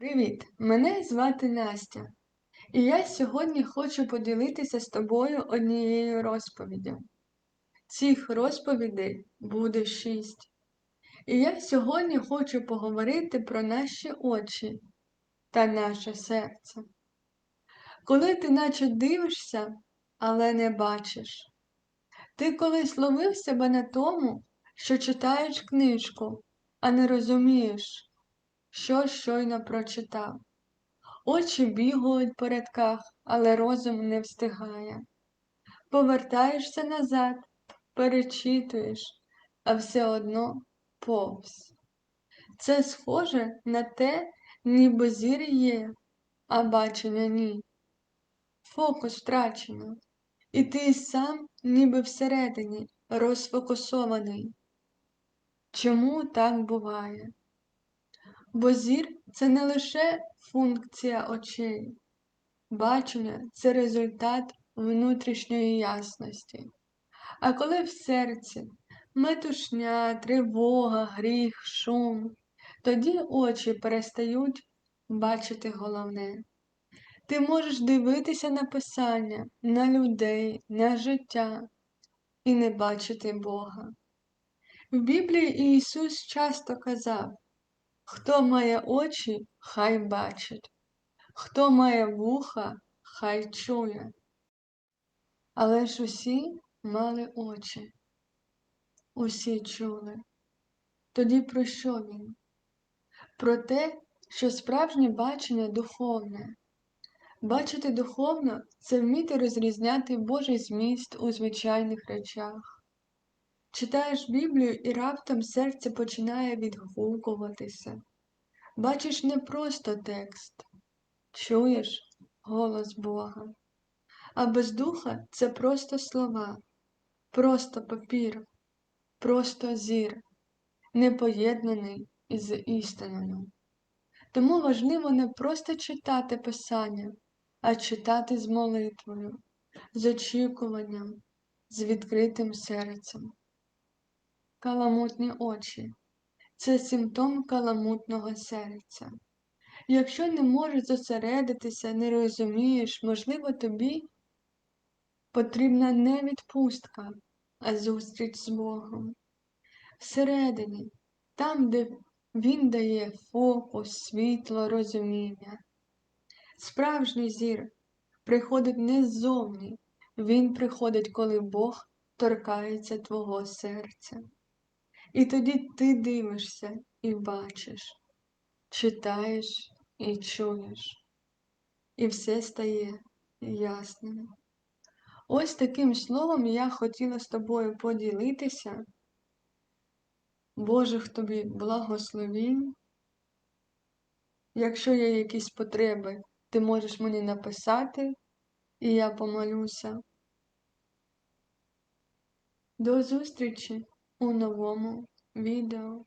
Привіт! Мене звати Настя, і я сьогодні хочу поділитися з тобою однією розповіддю. Цих розповідей буде шість. І я сьогодні хочу поговорити про наші очі та наше серце. Коли ти наче дивишся, але не бачиш. Ти колись ловив себе на тому, що читаєш книжку, а не розумієш, що щойно прочитав. Очі бігають по рядках, але розум не встигає. Повертаєшся назад, перечитуєш, а все одно повз. Це схоже на те, ніби зір є, а бачення ні. Фокус втрачено, і ти сам ніби всередині розфокусований. Чому так буває? Бо зір це не лише функція очей, бачення це результат внутрішньої ясності. А коли в серці метушня, тривога, гріх, шум, тоді очі перестають бачити головне. Ти можеш дивитися на писання, на людей, на життя і не бачити Бога. В Біблії Ісус часто казав, хто має очі, хай бачить, хто має вуха, хай чує. Але ж усі мали очі, усі чули. Тоді про що він? Про те, що справжнє бачення духовне. Бачити духовно це вміти розрізняти Божий зміст у звичайних речах. Читаєш Біблію і раптом серце починає відгукуватися. Бачиш не просто текст, чуєш голос Бога. А без духа це просто слова, просто папір, просто зір, не поєднаний із істиною. Тому важливо не просто читати Писання, а читати з молитвою, з очікуванням, з відкритим серцем. Каламутні очі це симптом каламутного серця. Якщо не можеш зосередитися, не розумієш, можливо, тобі потрібна не відпустка, а зустріч з Богом. Всередині, там, де Він дає фокус, світло, розуміння. Справжній зір приходить не ззовні, він приходить, коли Бог торкається твого серця. І тоді ти дивишся і бачиш, читаєш і чуєш, і все стає ясним. Ось таким словом я хотіла з тобою поділитися. Божих тобі благословінь. Якщо є якісь потреби, ти можеш мені написати, і я помолюся. До зустрічі у новому відео.